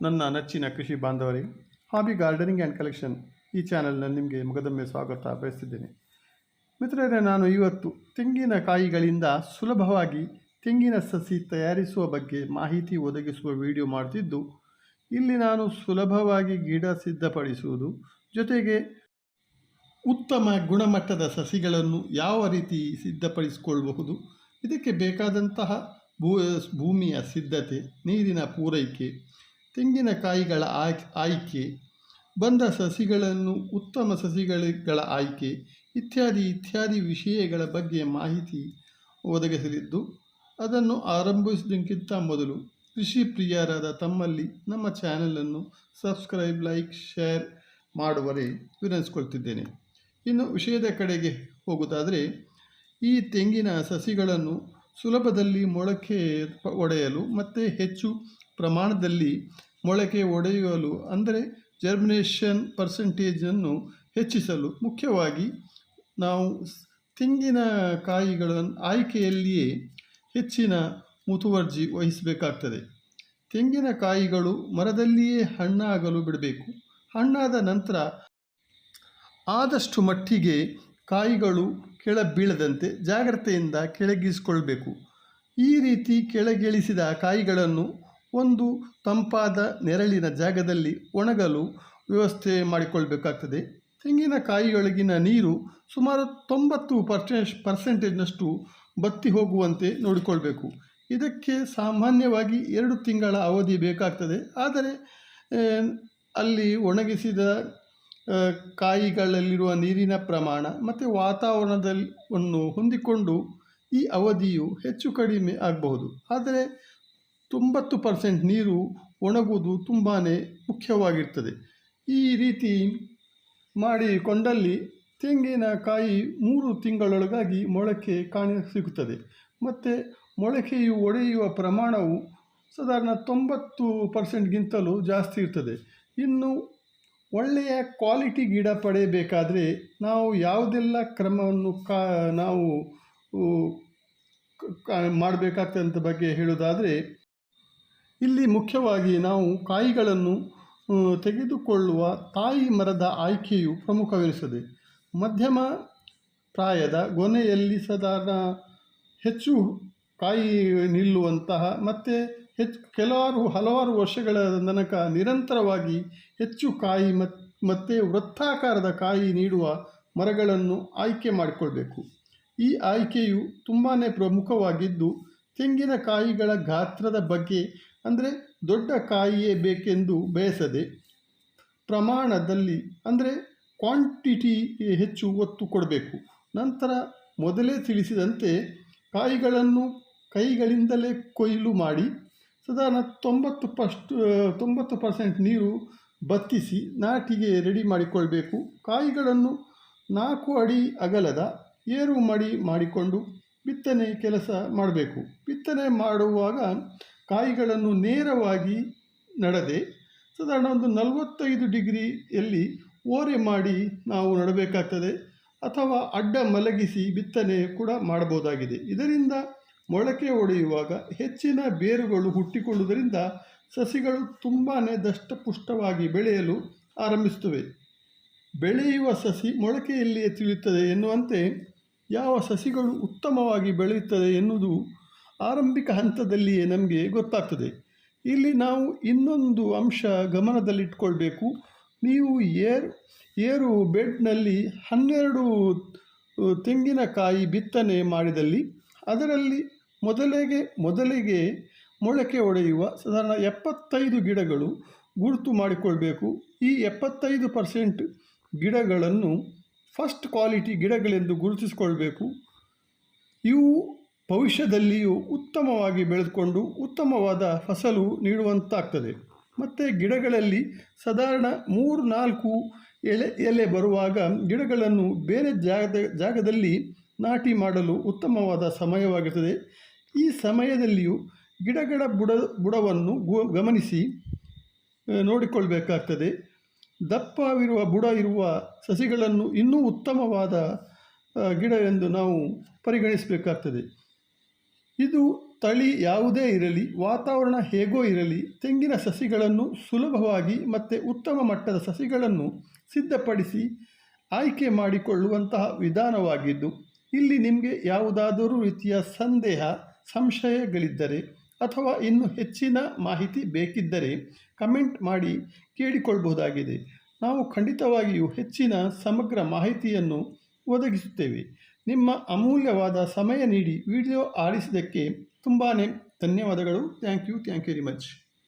ನನ್ನ ನೆಚ್ಚಿನ ಕೃಷಿ ಬಾಂಧವರಿ, ಹಾಬಿ ಗಾರ್ಡನಿಂಗ್ ಆ್ಯಂಡ್ ಕಲೆಕ್ಷನ್ ಈ ಚಾನಲ್ನಲ್ಲಿ ನಿಮಗೆ ಮುಗದೊಮ್ಮೆ ಸ್ವಾಗತ ಬಯಸ್ತಿದ್ದೇನೆ. ಮಿತ್ರರೇ, ನಾನು ಇವತ್ತು ತೆಂಗಿನಕಾಯಿಗಳಿಂದ ಸುಲಭವಾಗಿ ತೆಂಗಿನ ಸಸಿ ತಯಾರಿಸುವ ಬಗ್ಗೆ ಮಾಹಿತಿ ಒದಗಿಸುವ ವಿಡಿಯೋ ಮಾಡ್ತಿದ್ದು, ಇಲ್ಲಿ ನಾನು ಸುಲಭವಾಗಿ ಗಿಡ ಸಿದ್ಧಪಡಿಸುವುದು, ಜೊತೆಗೆ ಉತ್ತಮ ಗುಣಮಟ್ಟದ ಸಸಿಗಳನ್ನು ಯಾವ ರೀತಿ ಸಿದ್ಧಪಡಿಸಿಕೊಳ್ಳಬಹುದು, ಇದಕ್ಕೆ ಬೇಕಾದಂತಹ ಭೂ, ಭೂಮಿಯ ಸಿದ್ಧತೆ, ನೀರಿನ ಪೂರೈಕೆ ತೆಂಗಿನಕಾಯಿಗಳ ಆಯ್, ಆಯ್ಕೆ, ಬಂದ ಸಸಿಗಳನ್ನು ಉತ್ತಮ ಸಸಿಗಳ ಆಯ್ಕೆ ಇತ್ಯಾದಿ ಇತ್ಯಾದಿ ವಿಷಯಗಳ ಬಗ್ಗೆ ಮಾಹಿತಿ ಒದಗಿಸಲಿದ್ದು, ಅದನ್ನು ಆರಂಭಿಸುವುದಕ್ಕಿಂತ ಮೊದಲು ಕೃಷಿ ಪ್ರಿಯರಾದ ತಮ್ಮಲ್ಲಿ ನಮ್ಮ ಚಾನಲನ್ನು ಸಬ್ಸ್ಕ್ರೈಬ್, ಲೈಕ್, ಶೇರ್ ಮಾಡುವರೆ ವಿನಂತಿಸ್ಕೊಳ್ತಿದ್ದೇನೆ. ಇನ್ನು ವಿಷಯದ ಕಡೆಗೆ ಹೋಗುತ್ತಾದರೆ ಈ ತೆಂಗಿನ ಸಸಿಗಳನ್ನು ಸುಲಭದಲ್ಲಿ ಮೊಳಕೆ ಒಡೆಯಲು ಮತ್ತು ಹೆಚ್ಚು ಪ್ರಮಾಣದಲ್ಲಿ ಮೊಳಕೆ ಒಡೆಯಲು, ಅಂದರೆ ಜರ್ಮಿನೇಷನ್ ಪರ್ಸೆಂಟೇಜನ್ನು ಹೆಚ್ಚಿಸಲು ಮುಖ್ಯವಾಗಿ ನಾವು ತೆಂಗಿನ ಕಾಯಿಗಳನ್ನು ಆಯ್ಕೆಯಲ್ಲಿಯೇ ಹೆಚ್ಚಿನ ಮುತುವರ್ಜಿ ವಹಿಸಬೇಕಾಗ್ತದೆ. ತೆಂಗಿನಕಾಯಿಗಳು ಮರದಲ್ಲಿಯೇ ಹಣ್ಣಾಗಲು ಬಿಡಬೇಕು. ಹಣ್ಣಾದ ನಂತರ ಆದಷ್ಟು ಮಟ್ಟಿಗೆ ಕಾಯಿಗಳು ಕೆಳ ಬೀಳದಂತೆ ಜಾಗ್ರತೆಯಿಂದ ಕೆಳಗಿಸಿಕೊಳ್ಬೇಕು ಈ ರೀತಿ ಕೆಳಗಿಳಿಸಿದ ಕಾಯಿಗಳನ್ನು ಒಂದು ತಂಪಾದ ನೆರಳಿನ ಜಾಗದಲ್ಲಿ ಒಣಗಲು ವ್ಯವಸ್ಥೆ ಮಾಡಿಕೊಳ್ಬೇಕಾಗ್ತದೆ. ತೆಂಗಿನಕಾಯಿಯೊಳಗಿನ ನೀರು ಸುಮಾರು ತೊಂಬತ್ತು ಪರ್ಸೆಂಟ್ ಪರ್ಸೆಂಟೇಜ್ನಷ್ಟು ಬತ್ತಿ ಹೋಗುವಂತೆ ನೋಡಿಕೊಳ್ಬೇಕು. ಇದಕ್ಕೆ ಸಾಮಾನ್ಯವಾಗಿ ಎರಡು ತಿಂಗಳ ಅವಧಿ ಬೇಕಾಗ್ತದೆ. ಆದರೆ ಅಲ್ಲಿ ಒಣಗಿಸಿದ ಕಾಯಿಗಳಲ್ಲಿರುವ ನೀರಿನ ಪ್ರಮಾಣ ಮತ್ತು ವಾತಾವರಣದಲ್ಲಿ ಹೊಂದಿಕೊಂಡು ಈ ಅವಧಿಯು ಹೆಚ್ಚು ಕಡಿಮೆ ಆಗಬಹುದು. ಆದರೆ ತೊಂಬತ್ತು ಪರ್ಸೆಂಟ್ ನೀರು ಒಣಗುವುದು ತುಂಬಾ ಮುಖ್ಯವಾಗಿರ್ತದೆ. ಈ ರೀತಿ ಮಾಡಿಕೊಂಡಲ್ಲಿ ತೆಂಗಿನಕಾಯಿ ಮೂರು ತಿಂಗಳೊಳಗಾಗಿ ಮೊಳಕೆ ಕಾಣ ಸಿಗುತ್ತದೆ. ಮತ್ತು ಮೊಳಕೆಯು ಒಡೆಯುವ ಪ್ರಮಾಣವು ಸಾಧಾರಣ ತೊಂಬತ್ತು ಪರ್ಸೆಂಟ್ಗಿಂತಲೂ ಜಾಸ್ತಿ ಇರ್ತದೆ. ಇನ್ನು ಒಳ್ಳೆಯ ಕ್ವಾಲಿಟಿ ಗಿಡ ಪಡೆಯಬೇಕಾದರೆ ನಾವು ಯಾವುದೆಲ್ಲ ಕ್ರಮವನ್ನು ಕಾ, ನಾವು ಮಾಡಬೇಕಾಗ್ತದಂಥ ಬಗ್ಗೆ ಹೇಳೋದಾದರೆ ಇಲ್ಲಿ ಮುಖ್ಯವಾಗಿ ನಾವು ಕಾಯಿಗಳನ್ನು ತೆಗೆದುಕೊಳ್ಳುವ ತಾಯಿ ಮರದ ಆಯ್ಕೆಯು ಪ್ರಮುಖವೆನಿಸುತ್ತದೆ. ಮಧ್ಯಮ ಪ್ರಾಯದ ಗೊನೆಯಲ್ಲಿ ಸಾಧಾರಣ ಹೆಚ್ಚು ಕಾಯಿ ನಿಲ್ಲುವಂತಹ ಮತ್ತು ಹೆಚ್ಚು ಕೆಲವಾರು ಹಲವಾರು ವರ್ಷಗಳ ತನಕ ನಿರಂತರವಾಗಿ ಹೆಚ್ಚು ಕಾಯಿ ಮತ್, ಮತ್ತು ವೃತ್ತಾಕಾರದ ಕಾಯಿ ನೀಡುವ ಮರಗಳನ್ನು ಆಯ್ಕೆ ಮಾಡಿಕೊಳ್ಬೇಕು. ಈ ಆಯ್ಕೆಯು ತುಂಬಾ ಪ್ರಮುಖವಾಗಿದ್ದು, ತೆಂಗಿನ ಕಾಯಿಗಳ ಗಾತ್ರದ ಬಗ್ಗೆ ಅಂದರೆ ದೊಡ್ಡ ಕಾಯಿಯೇ ಬೇಕೆಂದು ಬಯಸದೆ ಪ್ರಮಾಣದಲ್ಲಿ ಅಂದರೆ ಕ್ವಾಂಟಿಟಿ ಹೆಚ್ಚು ಒತ್ತು ಕೊಡಬೇಕು. ನಂತರ ಮೊದಲೇ ತಿಳಿಸಿದಂತೆ ಕಾಯಿಗಳನ್ನು ಕೈಗಳಿಂದಲೇ ಕೊಯ್ಲು ಮಾಡಿ, ಸಾಧಾರಣ ತೊಂಬತ್ತು ಪಸ್ಟ್ ತೊಂಬತ್ತು ಪರ್ಸೆಂಟ್ ನೀರು ಬತ್ತಿಸಿ ನಾಟಿಗೆ ರೆಡಿ ಮಾಡಿಕೊಳ್ಬೇಕು. ಕಾಯಿಗಳನ್ನು ನಾಲ್ಕು ಅಡಿ ಅಗಲದ ಏರು ಮಡಿ ಮಾಡಿಕೊಂಡು ಬಿತ್ತನೆ ಕೆಲಸ ಮಾಡಬೇಕು. ಬಿತ್ತನೆ ಮಾಡುವಾಗ ಕಾಯಿಗಳನ್ನು ನೇರವಾಗಿ ನಡದೆ ಸಾಧಾರಣ ಒಂದು ನಲವತ್ತೈದು ಡಿಗ್ರಿಯಲ್ಲಿ ಓರೆ ಮಾಡಿ ನಾವು ನಡಬೇಕಾಗ್ತದೆ ಅಥವಾ ಅಡ್ಡ ಮಲಗಿಸಿ ಬಿತ್ತನೆ ಕೂಡ ಮಾಡಬಹುದಾಗಿದೆ. ಇದರಿಂದ ಮೊಳಕೆ ಒಡೆಯುವಾಗ ಹೆಚ್ಚಿನ ಬೇರುಗಳು ಹುಟ್ಟಿಕೊಳ್ಳುವುದರಿಂದ ಸಸಿಗಳು ತುಂಬಾ ದಷ್ಟಪುಷ್ಟವಾಗಿ ಬೆಳೆಯಲು ಆರಂಭಿಸುತ್ತವೆ. ಬೆಳೆಯುವ ಸಸಿ ಮೊಳಕೆಯಲ್ಲಿಯೇ ತಿಳಿಯುತ್ತದೆ ಎನ್ನುವಂತೆ ಯಾವ ಸಸಿಗಳು ಉತ್ತಮವಾಗಿ ಬೆಳೆಯುತ್ತದೆ ಎನ್ನುವುದು ಆರಂಭಿಕ ಹಂತದಲ್ಲಿಯೇ ನಮಗೆ ಗೊತ್ತಾಗ್ತದೆ. ಇಲ್ಲಿ ನಾವು ಇನ್ನೊಂದು ಅಂಶ ಗಮನದಲ್ಲಿಟ್ಕೊಳ್ಬೇಕು. ನೀವು ಏರ್, ಏರು ಬೆಡ್ನಲ್ಲಿ ಹನ್ನೆರಡು ತೆಂಗಿನಕಾಯಿ ಬಿತ್ತನೆ ಮಾಡಿದಲ್ಲಿ ಅದರಲ್ಲಿ ಮೊದಲಿಗೆ ಮೊದಲಿಗೆ ಮೊಳಕೆ ಒಡೆಯುವ ಸಾಧಾರಣ ಎಪ್ಪತ್ತೈದು ಗಿಡಗಳು ಗುರುತು ಮಾಡಿಕೊಳ್ಬೇಕು. ಈ ಎಪ್ಪತ್ತೈದು ಪರ್ಸೆಂಟ್ ಗಿಡಗಳನ್ನು ಫಸ್ಟ್ ಕ್ವಾಲಿಟಿ ಗಿಡಗಳೆಂದು ಗುರುತಿಸಿಕೊಳ್ಬೇಕು. ಇವು ಭವಿಷ್ಯದಲ್ಲಿಯೂ ಉತ್ತಮವಾಗಿ ಬೆಳೆದುಕೊಂಡು ಉತ್ತಮವಾದ ಫಸಲು ನೀಡುವಂತಾಗ್ತದೆ. ಮತ್ತು ಗಿಡಗಳಲ್ಲಿ ಸಾಧಾರಣ ಮೂರು ನಾಲ್ಕು ಎಲೆ ಎಲೆ ಬರುವಾಗ ಗಿಡಗಳನ್ನು ಬೇರೆ ಜಾಗದ, ಜಾಗದಲ್ಲಿ ನಾಟಿ ಮಾಡಲು ಉತ್ತಮವಾದ ಸಮಯವಾಗಿರ್ತದೆ. ಈ ಸಮಯದಲ್ಲಿಯೂ ಗಿಡಗಳ ಬುಡ, ಬುಡವನ್ನು ಗಮನಿಸಿ ನೋಡಿಕೊಳ್ಬೇಕಾಗ್ತದೆ. ದಪ್ಪವಿರುವ ಬುಡ ಇರುವ ಸಸಿಗಳನ್ನು ಇನ್ನೂ ಉತ್ತಮವಾದ ಗಿಡ ಎಂದು ನಾವು ಪರಿಗಣಿಸಬೇಕಾಗ್ತದೆ. ಇದು ತಳಿ ಯಾವುದೇ ಇರಲಿ, ವಾತಾವರಣ ಹೇಗೋ ಇರಲಿ, ತೆಂಗಿನ ಸಸಿಗಳನ್ನು ಸುಲಭವಾಗಿ ಮತ್ತು ಉತ್ತಮ ಮಟ್ಟದ ಸಸಿಗಳನ್ನು ಸಿದ್ಧಪಡಿಸಿ ಆಯ್ಕೆ ಮಾಡಿಕೊಳ್ಳುವಂತಹ ವಿಧಾನವಾಗಿದ್ದು, ಇಲ್ಲಿ ನಿಮಗೆ ಯಾವುದಾದರೂ ರೀತಿಯ ಸಂದೇಹ, ಸಂಶಯಗಳಿದ್ದರೆ ಅಥವಾ ಇನ್ನು ಹೆಚ್ಚಿನ ಮಾಹಿತಿ ಬೇಕಿದ್ದರೆ ಕಮೆಂಟ್ ಮಾಡಿ ಕೇಳಿಕೊಳ್ಬಹುದಾಗಿದೆ. ನಾವು ಖಂಡಿತವಾಗಿಯೂ ಹೆಚ್ಚಿನ ಸಮಗ್ರ ಮಾಹಿತಿಯನ್ನು ಒದಗಿಸುತ್ತೇವೆ. ನಿಮ್ಮ ಅಮೂಲ್ಯವಾದ ಸಮಯ ನೀಡಿ ವಿಡಿಯೋ ಆಡಿಸಿದ್ದಕ್ಕೆ ತುಂಬಾ ಧನ್ಯವಾದಗಳು. Thank you. Thank you very much.